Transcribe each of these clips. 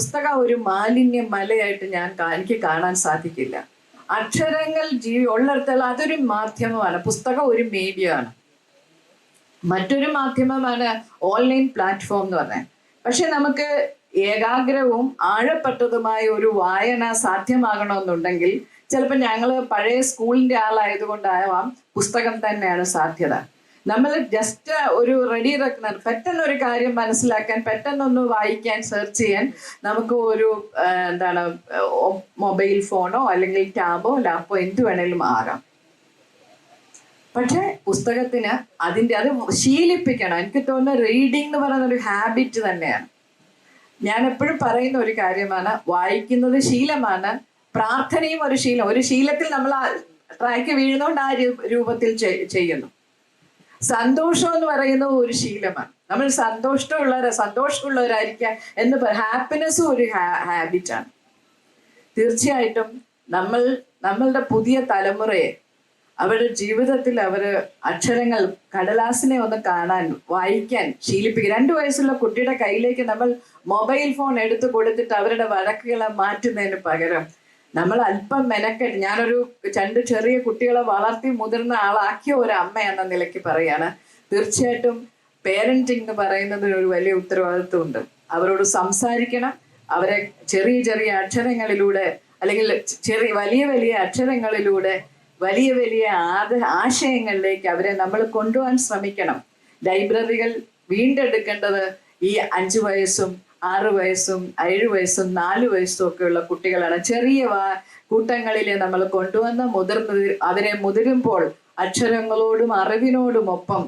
പുസ്തകം ഒരു മാലിന്യ മലയായിട്ട് ഞാൻ എനിക്ക് കാണാൻ സാധിക്കില്ല. അക്ഷരങ്ങൾ ജീവി ഉള്ളിടത്തോളം അതൊരു മാധ്യമമാണ്. പുസ്തകം ഒരു മീഡിയ ആണ്. മറ്റൊരു മാധ്യമമാണ് ഓൺലൈൻ പ്ലാറ്റ്ഫോം എന്ന് പറഞ്ഞാൽ പക്ഷെ നമുക്ക് ഏകാഗ്രവും ആഴപ്പെട്ടതുമായ ഒരു വായന സാധ്യമാകണമെന്നുണ്ടെങ്കിൽ ചിലപ്പോൾ ഞങ്ങൾ പഴയ സ്കൂളിന്റെ ആളായതുകൊണ്ടാവാം പുസ്തകം തന്നെയാണ് സാധ്യത. നമ്മൾ ജസ്റ്റ് ഒരു റെഡി റെക്കണർ പെട്ടെന്ന് ഒരു കാര്യം മനസ്സിലാക്കാൻ പെട്ടെന്നൊന്ന് വായിക്കാൻ സെർച്ച് ചെയ്യാൻ നമുക്ക് ഒരു എന്താണ് മൊബൈൽ ഫോണോ അല്ലെങ്കിൽ ടാബോ ലാപ്പോ എന്ത് വേണേലും ആകാം. പക്ഷെ പുസ്തകത്തിന് അതിന്റെ അത് ശീലിപ്പിക്കണം. എനിക്ക് തോന്നുന്നു റീഡിംഗ് എന്ന് പറയുന്ന ഒരു ഹാബിറ്റ് തന്നെയാണ്. ഞാൻ എപ്പോഴും പറയുന്ന ഒരു കാര്യമാണ് വായിക്കുന്നത് ശീലമാണ് പ്രാർത്ഥനയും ഒരു ശീലം. ഒരു ശീലത്തിൽ നമ്മൾ ട്രാക്ക് വീഴുന്നോണ്ട് ആ രൂപത്തിൽ ചെയ്യുന്നു. സന്തോഷം എന്ന് പറയുന്നത് ഒരു ശീലമാണ്. നമ്മൾ സന്തോഷമുള്ളവരെ സന്തോഷമുള്ളവരായിരിക്കുക എന്ന് ഹാപ്പിനെസ്സും ഒരു ഹാബിറ്റാണ് തീർച്ചയായിട്ടും നമ്മൾ നമ്മളുടെ പുതിയ തലമുറയെ അവരുടെ ജീവിതത്തിൽ അവർ അക്ഷരങ്ങൾ കടലാസിനെ ഒന്ന് കാണാൻ വായിക്കാൻ ശീലിപ്പിക്കുക രണ്ടു വയസ്സുള്ള കുട്ടിയുടെ കയ്യിലേക്ക് നമ്മൾ മൊബൈൽ ഫോൺ എടുത്തു കൊടുത്തിട്ട് അവരുടെ വഴക്കുകളെ മാറ്റുന്നതിന് പകരം നമ്മൾ അല്പം മെനക്കെട്ട് ഞാനൊരു രണ്ട് ചെറിയ കുട്ടികളെ വളർത്തി മുതിർന്ന ആളാക്കിയ ഒരു അമ്മ എന്ന നിലയ്ക്ക് പറയാണ്. തീർച്ചയായിട്ടും പേരന്റിങ് എന്ന് പറയുന്നത് ഒരു വലിയ ഉത്തരവാദിത്വമുണ്ട്. അവരോട് സംസാരിക്കണം. അവരെ ചെറിയ ചെറിയ അക്ഷരങ്ങളിലൂടെ അല്ലെങ്കിൽ ചെറിയ വലിയ വലിയ അക്ഷരങ്ങളിലൂടെ വലിയ വലിയ ആദ ആശയങ്ങളിലേക്ക് അവരെ നമ്മൾ കൊണ്ടുപോകാൻ ശ്രമിക്കണം. ലൈബ്രറികൾ വീണ്ടെടുക്കേണ്ടത് ഈ അഞ്ചു വയസ്സും ആറ് വയസ്സും ഏഴ് വയസ്സും നാല് വയസ്സും ഒക്കെയുള്ള കുട്ടികളാണ്. ചെറിയ കൂട്ടങ്ങളിലെ നമ്മൾ കൊണ്ടുവന്ന മുതിർന്ന അവരെ മുതിരുമ്പോൾ അക്ഷരങ്ങളോടും അറിവിനോടും ഒപ്പം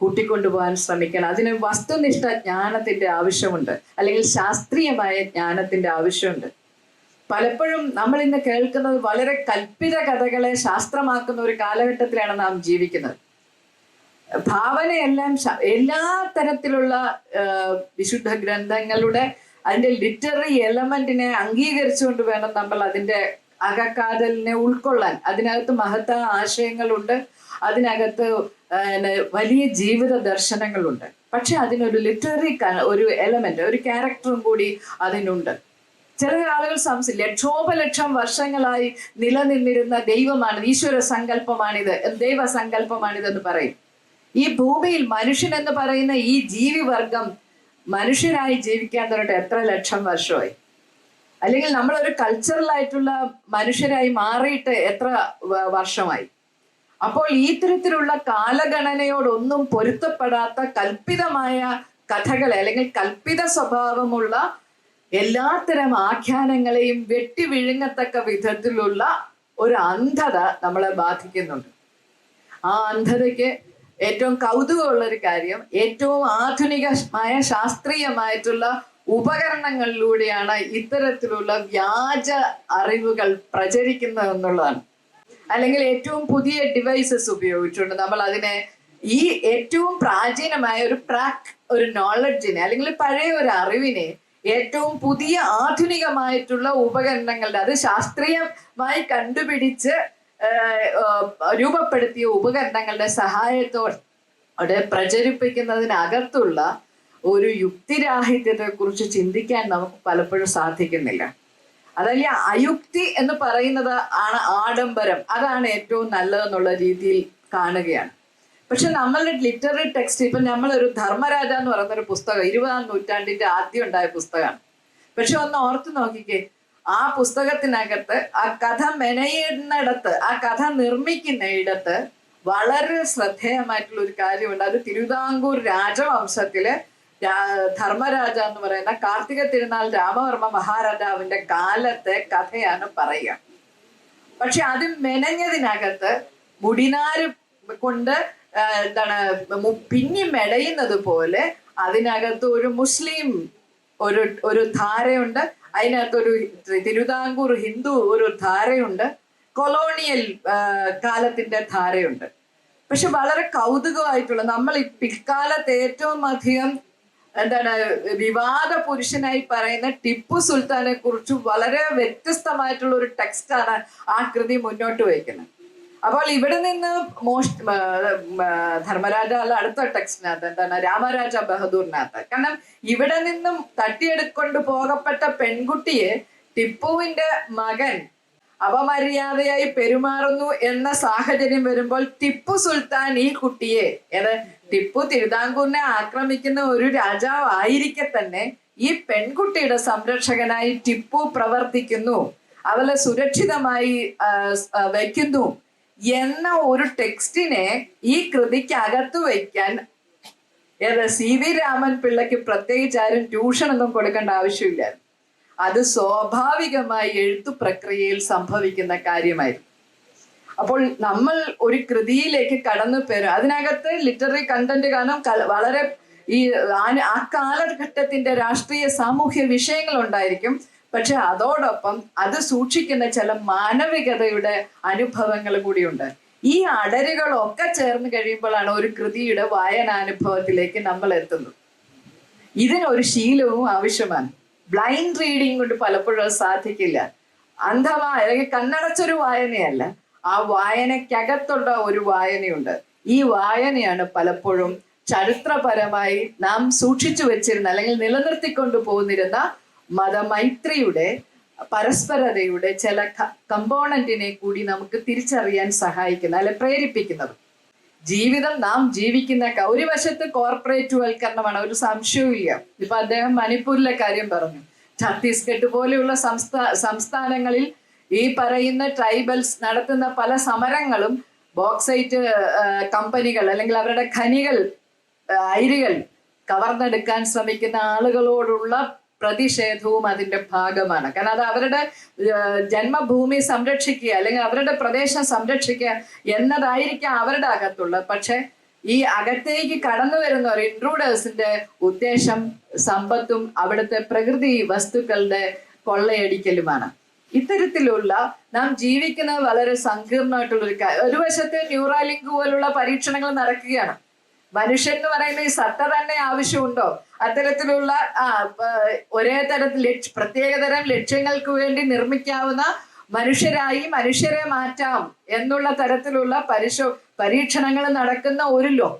കൂട്ടിക്കൊണ്ടുപോകാൻ ശ്രമിക്കണം. അതിന് വസ്തുനിഷ്ഠ ജ്ഞാനത്തിന്റെ ആവശ്യമുണ്ട്. അല്ലെങ്കിൽ ശാസ്ത്രീയമായ ജ്ഞാനത്തിന്റെ ആവശ്യമുണ്ട്. പലപ്പോഴും നമ്മൾ ഇന്ന് കേൾക്കുന്നത് വളരെ കൽപ്പിത കഥകളെ ശാസ്ത്രമാക്കുന്ന ഒരു കാലഘട്ടത്തിലാണ് നാം ജീവിക്കുന്നത്. ഭാവനയെല്ലാം എല്ലാ തരത്തിലുള്ള വിശുദ്ധ ഗ്രന്ഥങ്ങളുടെ അതിന്റെ ലിറ്റററി എലമെന്റിനെ അംഗീകരിച്ചുകൊണ്ട് വേണം നമ്മൾ അതിന്റെ അകക്കാതലിനെ ഉൾക്കൊള്ളാൻ. അതിനകത്ത് മഹത്തായ ആശയങ്ങളുണ്ട്. അതിനകത്ത് വലിയ ജീവിത ദർശനങ്ങളുണ്ട്. പക്ഷെ അതിനൊരു ലിറ്റററി ഒരു എലമെന്റ് ഒരു ക്യാരക്ടറും കൂടി അതിനുണ്ട്. ചില ആളുകൾ സംശയം ലക്ഷോപലക്ഷം വർഷങ്ങളായി നിലനിന്നിരുന്ന ദൈവമാണ് ഈശ്വര സങ്കല്പമാണിത് ദൈവ സങ്കല്പമാണിതെന്ന് പറയും. ഈ ഭൂമിയിൽ മനുഷ്യൻ എന്ന് പറയുന്ന ഈ ജീവിവർഗം മനുഷ്യരായി ജീവിക്കാൻ തുടങ്ങിയിട്ട് എത്ര ലക്ഷം വർഷമായി? അല്ലെങ്കിൽ നമ്മളൊരു കൾച്ചറൽ ആയിട്ടുള്ള മനുഷ്യരായി മാറിയിട്ട് എത്ര വർഷമായി? അപ്പോൾ ഈ തരത്തിലുള്ള കാലഗണനയോടൊന്നും പൊരുത്തപ്പെടാത്ത കൽപ്പിതമായ കഥകളെ അല്ലെങ്കിൽ കൽപ്പിത സ്വഭാവമുള്ള എല്ലാത്തരം ആഖ്യാനങ്ങളെയും വെട്ടി വിഴുങ്ങത്തക്ക വിധത്തിലുള്ള ഒരു അന്ധത നമ്മളെ ബാധിക്കുന്നുണ്ട്. ആ അന്ധതയ്ക്ക് ഏറ്റവും കൗതുകമുള്ള ഒരു കാര്യം ഏറ്റവും ആധുനികമായ ശാസ്ത്രീയമായിട്ടുള്ള ഉപകരണങ്ങളിലൂടെയാണ് ഇത്തരത്തിലുള്ള വ്യാജ അറിവുകൾ പ്രചരിക്കുന്നത് എന്നുള്ളതാണ്. അല്ലെങ്കിൽ ഏറ്റവും പുതിയ ഡിവൈസസ് ഉപയോഗിച്ചുകൊണ്ട് നമ്മൾ അതിനെ ഈ ഏറ്റവും പ്രാചീനമായ ഒരു പ്രാക് ഒരു നോളജിനെ അല്ലെങ്കിൽ പഴയ ഒരു അറിവിനെ ഏറ്റവും പുതിയ ആധുനികമായിട്ടുള്ള ഉപകരണങ്ങളുടെ അത് ശാസ്ത്രീയമായി കണ്ടുപിടിച്ച് രൂപപ്പെടുത്തിയ ഉപകരണങ്ങളുടെ സഹായത്തോടെ പ്രചരിപ്പിക്കുന്നതിനകത്തുള്ള ഒരു യുക്തിരാഹിത്യത്തെ കുറിച്ച് ചിന്തിക്കാൻ നമുക്ക് പലപ്പോഴും സാധിക്കുന്നില്ല. അതല്ല അയുക്തി എന്ന് പറയുന്നത് ആണ് ആഡംബരം. അതാണ് ഏറ്റവും നല്ലതെന്നുള്ള രീതിയിൽ കാണുകയാണ്. പക്ഷെ നമ്മളുടെ ലിറ്റററി ടെക്സ്റ്റ് ഇപ്പൊ നമ്മളൊരു ധർമ്മരാജ എന്ന് പറയുന്ന ഒരു പുസ്തകം ഇരുപതാം നൂറ്റാണ്ടിന്റെ ആദ്യം ഉണ്ടായ പുസ്തകമാണ്. പക്ഷെ ഒന്ന് ഓർത്ത് നോക്കിക്കേ ആ പുസ്തകത്തിനകത്ത് ആ കഥ മെനയുന്നിടത്ത് ആ കഥ നിർമ്മിക്കുന്ന ഇടത്ത് വളരെ ശ്രദ്ധേയമായിട്ടുള്ള ഒരു കാര്യമുണ്ട്. അത് തിരുവിതാംകൂർ രാജവംശത്തിൽ ധർമ്മരാജ എന്ന് പറയുന്ന കാർത്തിക തിരുനാൾ രാമവർമ്മ മഹാരാജാവിന്റെ കാലത്തെ കഥയാണ് പറയുക. പക്ഷെ അത് മെനഞ്ഞതിനകത്ത് മുടിനാര് കൊണ്ട് എന്താണ് പിന്നി മെടയുന്നത് പോലെ അതിനകത്ത് ഒരു മുസ്ലിം ഒരു ഒരു ധാരയുണ്ട്. അതിനകത്ത് ഒരു തിരുവിതാംകൂർ ഹിന്ദു ഒരു ധാരയുണ്ട്. കൊളോണിയൽ കാലത്തിന്റെ ധാരയുണ്ട്. പക്ഷെ വളരെ കൗതുകമായിട്ടുള്ള നമ്മൾ ഈ പിൽക്കാലത്ത് ഏറ്റവും അധികം എന്താണ് വിവാദ പുരുഷനായി പറയുന്ന ടിപ്പു സുൽത്താനെ കുറിച്ച് വളരെ വ്യത്യസ്തമായിട്ടുള്ള ഒരു ടെക്സ്റ്റാണ് ആ കൃതി മുന്നോട്ട് വയ്ക്കുന്നത്. അപ്പോൾ ഇവിടെ നിന്ന് മോഷ് ധർമ്മരാജ അല്ല അടുത്ത ടെക്സ്റ്റിനകത്ത് എന്താണ്? രാമരാജ ബഹദൂറിനകത്ത്. കാരണം ഇവിടെ നിന്നും തട്ടിയെടുക്കൊണ്ട് പോകപ്പെട്ട പെൺകുട്ടിയെ ടിപ്പുവിന്റെ മകൻ അപമര്യാദയായി പെരുമാറുന്നു എന്ന സാഹചര്യം വരുമ്പോൾ ടിപ്പു സുൽത്താൻ ഈ കുട്ടിയെ ഏത്? ടിപ്പു തിരുവിതാംകൂറിനെ ആക്രമിക്കുന്ന ഒരു രാജാവ് ആയിരിക്കെ തന്നെ ഈ പെൺകുട്ടിയുടെ സംരക്ഷകനായി ടിപ്പു പ്രവർത്തിക്കുന്നു. അവളെ സുരക്ഷിതമായി വയ്ക്കുന്നു. എന്ന ഒരു ടെക്സ്റ്റിനെ ഈ കൃതിക്ക് അകത്ത് വയ്ക്കാൻ സി വി രാമൻ പിള്ളയ്ക്ക് പ്രത്യേകിച്ച് ആരും ട്യൂഷൻ ഒന്നും കൊടുക്കേണ്ട ആവശ്യമില്ല. അത് സ്വാഭാവികമായി എഴുത്തു പ്രക്രിയയിൽ സംഭവിക്കുന്ന കാര്യമായിരുന്നു. അപ്പോൾ നമ്മൾ ഒരു കൃതിയിലേക്ക് കടന്നു പേരും അതിനകത്ത് ലിറ്റററി കണ്ടന്റ് കാരണം വളരെ ഈ ആ കാലഘട്ടത്തിന്റെ രാഷ്ട്രീയ സാമൂഹ്യ വിഷയങ്ങൾ ഉണ്ടായിരിക്കും. പക്ഷെ അതോടൊപ്പം അത് സൂക്ഷിക്കുന്ന ചില മാനവികതയുടെ അനുഭവങ്ങൾ കൂടിയുണ്ട്. ഈ അടരുകളൊക്കെ ചേർന്ന് കഴിയുമ്പോഴാണ് ഒരു കൃതിയുടെ വായനാനുഭവത്തിലേക്ക് നമ്മൾ എത്തുന്നത്. ഇതിനൊരു ശീലവും ആവശ്യമാണ്. ബ്ലൈൻഡ് റീഡിംഗ് കൊണ്ട് പലപ്പോഴും സാധിക്കില്ല. അന്ധമായ അല്ലെങ്കിൽ കണ്ണടച്ചൊരു വായനയല്ല. ആ വായനയ്ക്കകത്തുള്ള ഒരു വായനയുണ്ട്. ഈ വായനയാണ് പലപ്പോഴും ചരിത്രപരമായി നാം സൂക്ഷിച്ചു വെച്ചിരുന്ന അല്ലെങ്കിൽ നിലനിർത്തിക്കൊണ്ടു പോന്നിരുന്ന മതമൈത്രിയുടെ പരസ്പരതയുടെ ചില കമ്പോണന്റിനെ കൂടി നമുക്ക് തിരിച്ചറിയാൻ സഹായിക്കുന്ന അല്ലെ പ്രേരിപ്പിക്കുന്നത്. ജീവിതം നാം ജീവിക്കുന്ന ഒരു വശത്ത് കോർപ്പറേറ്റ് വൽക്കരണമാണ് ഒരു സംശയവും ഇല്ല. ഇപ്പൊ അദ്ദേഹം മണിപ്പൂരിലെ കാര്യം പറഞ്ഞു. ഛത്തീസ്ഗഡ് പോലെയുള്ള സംസ്ഥാ സംസ്ഥാനങ്ങളിൽ ഈ പറയുന്ന ട്രൈബൽസ് നടത്തുന്ന പല സമരങ്ങളും ബോക്സൈറ്റ് കമ്പനികൾ അല്ലെങ്കിൽ അവരുടെ ഖനികൾ അരികൾ കവർന്നെടുക്കാൻ ശ്രമിക്കുന്ന ആളുകളോടുള്ള പ്രതിഷേധവും അതിന്റെ ഭാഗമാണ്. കാരണം അത് അവരുടെ ജന്മഭൂമി സംരക്ഷിക്കുക അല്ലെങ്കിൽ അവരുടെ പ്രദേശം സംരക്ഷിക്കുക എന്നതായിരിക്കാം അവരുടെ അകത്തുള്ളത്. പക്ഷെ ഈ അകത്തേക്ക് കടന്നു വരുന്ന ഒരു ഇൻട്രൂഡേഴ്സിന്റെ ഉദ്ദേശം സമ്പത്തും അവിടുത്തെ പ്രകൃതി വസ്തുക്കളുടെ കൊള്ളയടിക്കലുമാണ്. ഇത്തരത്തിലുള്ള നാം ജീവിക്കുന്നത് വളരെ സങ്കീർണമായിട്ടുള്ള ഒരു ഒരു വശത്ത് ന്യൂറാലിങ്ക് പോലുള്ള പരീക്ഷണങ്ങൾ നടക്കുകയാണ്. മനുഷ്യൻ എന്ന് പറയുന്ന ഈ സത്ത തന്നെ ആവശ്യമുണ്ടോ? അത്തരത്തിലുള്ള ആ ഒരേ തരത്തിൽ പ്രത്യേകതരം ലക്ഷ്യങ്ങൾക്ക് വേണ്ടി നിർമ്മിക്കാവുന്ന മനുഷ്യരായി മനുഷ്യരെ മാറ്റാം എന്നുള്ള തരത്തിലുള്ള പരിശോ പരീക്ഷണങ്ങൾ നടക്കുന്ന ഒരു ലോ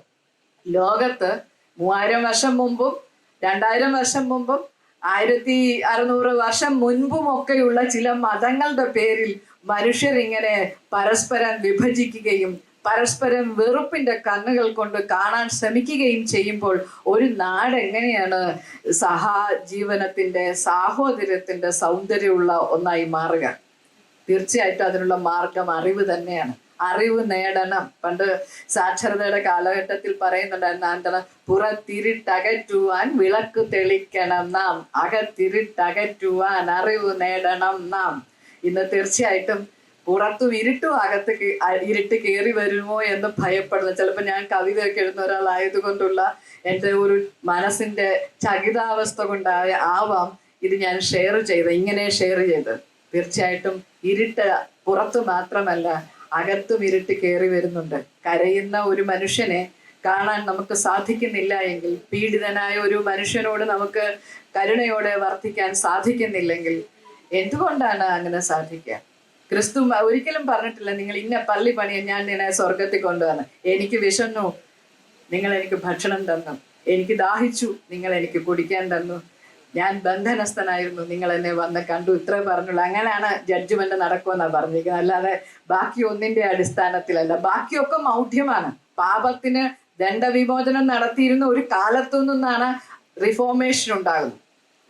ലോകത്ത് മൂവായിരം വർഷം മുമ്പും രണ്ടായിരം വർഷം മുമ്പും ആയിരത്തി അറുന്നൂറ് വർഷം മുൻപും ഒക്കെയുള്ള ചില മതങ്ങളുടെ പേരിൽ മനുഷ്യർ ഇങ്ങനെ പരസ്പരം വിഭജിക്കുകയും പരസ്പരം വെറുപ്പിന്റെ കണ്ണുകൾ കൊണ്ട് കാണാൻ ശ്രമിക്കുകയും ചെയ്യുമ്പോൾ ഒരു നാട് എങ്ങനെയാണ് സഹജീവനത്തിന്റെ സാഹോദര്യത്തിന്റെ സൗന്ദര്യമുള്ള ഒന്നായി മാറുക? തീർച്ചയായിട്ടും അതിനുള്ള മാർഗം അറിവ് തന്നെയാണ്. അറിവ് നേടണം. പണ്ട് സാക്ഷരതയുടെ കാലഘട്ടത്തിൽ പറയുന്നുണ്ടായിരുന്നു പുറത്തിരിട്ടകറ്റുവാൻ വിളക്ക് തെളിക്കണം നാം. അകത്തിരിട്ടകറ്റുവാൻ അറിവ് നേടണം നാം. ഇന്ന് തീർച്ചയായിട്ടും പുറത്തും ഇരുട്ടും അകത്ത് ഇരുട്ട് കയറി വരുമോ എന്ന് ഭയപ്പെടുന്നു. ചിലപ്പോൾ ഞാൻ കവിതയൊക്കെ എഴുതുന്ന ഒരാളായതുകൊണ്ടുള്ള എന്റെ ഒരു മനസ്സിന്റെ ചകിതാവസ്ഥ കൊണ്ടായ ആവാം ഇത് ഞാൻ ഷെയർ ചെയ്ത് ഇങ്ങനെ ഷെയർ ചെയ്ത് തീർച്ചയായിട്ടും ഇരുട്ട് പുറത്ത് മാത്രമല്ല അകത്തും ഇരുട്ട് കയറി വരുന്നുണ്ട്. കരയുന്ന ഒരു മനുഷ്യനെ കാണാൻ നമുക്ക് സാധിക്കുന്നില്ല എങ്കിൽ പീഡിതനായ ഒരു മനുഷ്യനോട് നമുക്ക് കരുണയോടെ വർത്തിക്കാൻ സാധിക്കുന്നില്ലെങ്കിൽ എന്തുകൊണ്ടാണ് അങ്ങനെ സാധിക്കുക? ക്രിസ്തു ഒരിക്കലും പറഞ്ഞിട്ടില്ല നിങ്ങൾ ഇന്ന പള്ളി പണിയാൻ ഞാൻ നിന്നെ സ്വർഗത്തിൽ കൊണ്ടുവന്ന്. എനിക്ക് വിശന്നു. നിങ്ങൾ എനിക്ക് ഭക്ഷണം തന്നു. എനിക്ക് ദാഹിച്ചു. നിങ്ങൾ എനിക്ക് കുടിക്കാൻ തന്നു. ഞാൻ ബന്ധനസ്ഥനായിരുന്നു. നിങ്ങൾ എന്നെ വന്ന് കണ്ടു. ഇത്രേ പറഞ്ഞുള്ളൂ. അങ്ങനെയാണ് ജഡ്ജ്മെന്റ് നടക്കുമെന്നാണ് പറഞ്ഞിരിക്കുന്നത്. അല്ലാതെ ബാക്കി ഒന്നിന്റെ അടിസ്ഥാനത്തിലല്ല. ബാക്കിയൊക്കെ മൗഢ്യമാണ്. പാപത്തിന് ദണ്ഡവിമോചനം നടത്തിയിരുന്ന ഒരു കാലത്തു നിന്നാണ് റിഫോർമേഷൻ ഉണ്ടാകുന്നത്.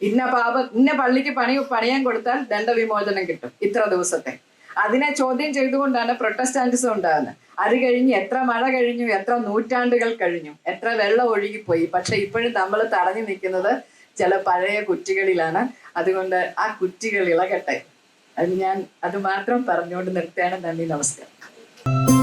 ഇന്ന പാപ ഇന്ന പള്ളിക്ക് പണി പണിയാൻ കൊടുത്താൽ ദണ്ഡവിമോചനം കിട്ടും. ഇത്ര ദിവസത്തെ. അതിനെ ചോദ്യം ചെയ്തുകൊണ്ടാണ് പ്രൊട്ടസ്റ്റാന്റിസം ഉണ്ടാകുന്നത്. അത് കഴിഞ്ഞ് എത്ര മഴ കഴിഞ്ഞു എത്ര നൂറ്റാണ്ടുകൾ കഴിഞ്ഞു എത്ര വെള്ളം ഒഴുകിപ്പോയി. പക്ഷെ ഇപ്പോഴും നമ്മൾ തടഞ്ഞു നിൽക്കുന്നത് ചില പഴയ കുറ്റികളിലാണ്. അതുകൊണ്ട് ആ കുറ്റികൾ ഇളകട്ടെ. അത് ഞാൻ അത് മാത്രം പറഞ്ഞുകൊണ്ട് നിർത്തുകയാണ് നന്ദി നമസ്കാരം.